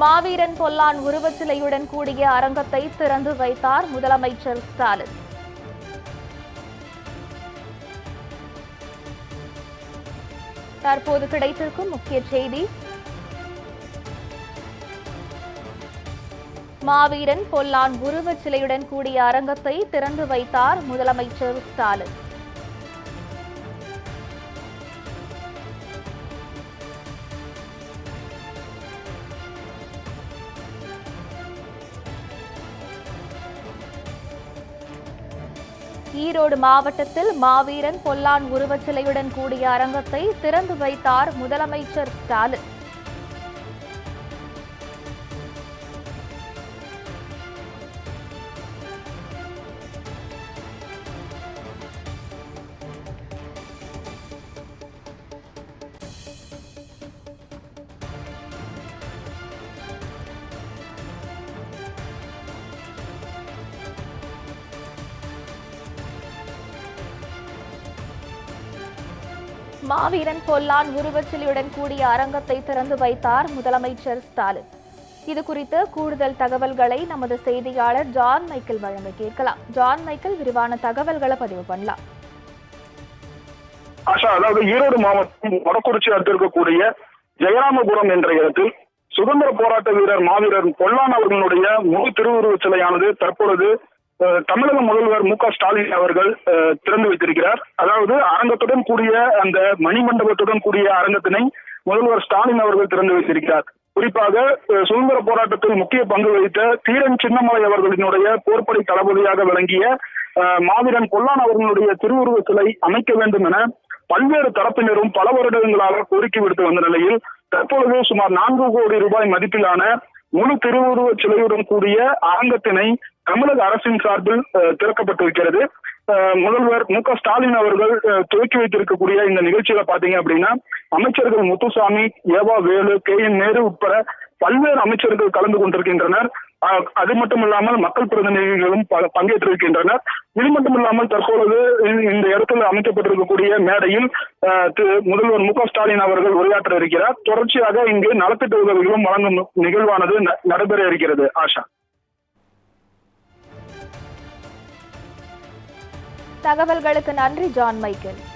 மாவீரன் பொல்லான் உருவச்சிலையுடன் கூடிய அரங்கத்தை திறந்து வைத்தார் முதலமைச்சர் ஸ்டாலின். தற்போது கிடைத்திருக்கும் முக்கிய செய்தி. மாவீரன் பொல்லான் உருவச்சிலையுடன் கூடிய அரங்கத்தை திறந்து வைத்தார் முதலமைச்சர் ஸ்டாலின். ஈரோடு மாவட்டத்தில் மாவீரன் பொல்லான் உருவச்சிலையுடன் கூடிய அரங்கத்தை திறந்து வைத்தார் முதலமைச்சர் ஸ்டாலின். மாவீரன் பொல்லான் உருவச்சிலையுடன் கூடிய அரங்கத்தை திறந்து வைத்தார் முதலமைச்சர் ஸ்டாலின். இது குறித்து கூடுதல் தகவல்களை நமது செய்தியாளர் ஜான் மைக்கேல் வழங்க கேட்கலாம். ஜான் மைக்கேல் விரிவான தகவல்களை பதிவு பண்ணலாம். ஆஷா அதாவது ஈரோடு மாவட்டம் வடக்குறிச்சி அடுத்து இருக்கக்கூடிய ஜெயராமபுரம் என்ற இடத்தில் சுதந்திர போராட்ட வீரர் மாவீரர் பொல்லான் அவர்களுடைய முழு திருவுருவச் சிலையானது தற்பொழுது தமிழக முதல்வர் மு க ஸ்டாலின் அவர்கள் திறந்து வைத்திருக்கிறார். அதாவது அரங்கத்துடன் கூடிய அந்த மணிமண்டபத்துடன் கூடிய அரங்கத்தினை முதல்வர் ஸ்டாலின் அவர்கள் திறந்து வைத்திருக்கிறார். குறிப்பாக சுதந்திர போராட்டத்தில் முக்கிய பங்கு வகித்த தீரன் சின்னமலை அவர்களினுடைய போர்ப்படை தளபதியாக விளங்கிய அஹ், மாவீரன் பொல்லான் அவர்களுடைய திருவுருவ சிலை அமைக்க வேண்டும் என பல்வேறு தரப்பினரும் பல வருடங்களாக கோரிக்கை விடுத்து வந்த நிலையில் தற்பொழுது சுமார் நான்கு கோடி ரூபாய் மதிப்பிலான முழு திருவுருவச் சிலையுடன் கூடிய அரங்கத்தினை தமிழக அரசின் சார்பில் அஹ், திறக்கப்பட்டிருக்கிறது அஹ், முதல்வர் மு க ஸ்டாலின் அவர்கள் அஹ், துவக்கி வைத்திருக்கக்கூடிய இந்த நிகழ்ச்சியில பாத்தீங்க அப்படின்னா அமைச்சர்கள் முத்துசாமி ஏவா வேலு கே என் நேரு உட்பட பல்வேறு அமைச்சர்கள் கலந்து கொண்டிருக்கின்றனர். அது மட்டும் இல்லாமல் மக்கள் பிரதிநிதிகளும் பங்கேற்றிருக்கின்றனர். இது மட்டும் இல்லாமல் தற்பொழுது இந்த- இடத்தில் அமைக்கப்பட்டிருக்கக்கூடிய மேடையில் திரு முதல்வர் மு ஸ்டாலின் அவர்கள் உரையாற்ற இருக்கிறார் தொடர்ச்சியாக இங்கு நலத்திட்ட உதவிகளும் வழங்கும் நிகழ்வானது ந- நடைபெற இருக்கிறது. ஆஷா. தகவல்களுக்கு நன்றி ஜான் மைக்கேல்.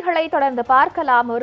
செய்திகளை தொடர்ந்து பார்க்கலாம். ஒரு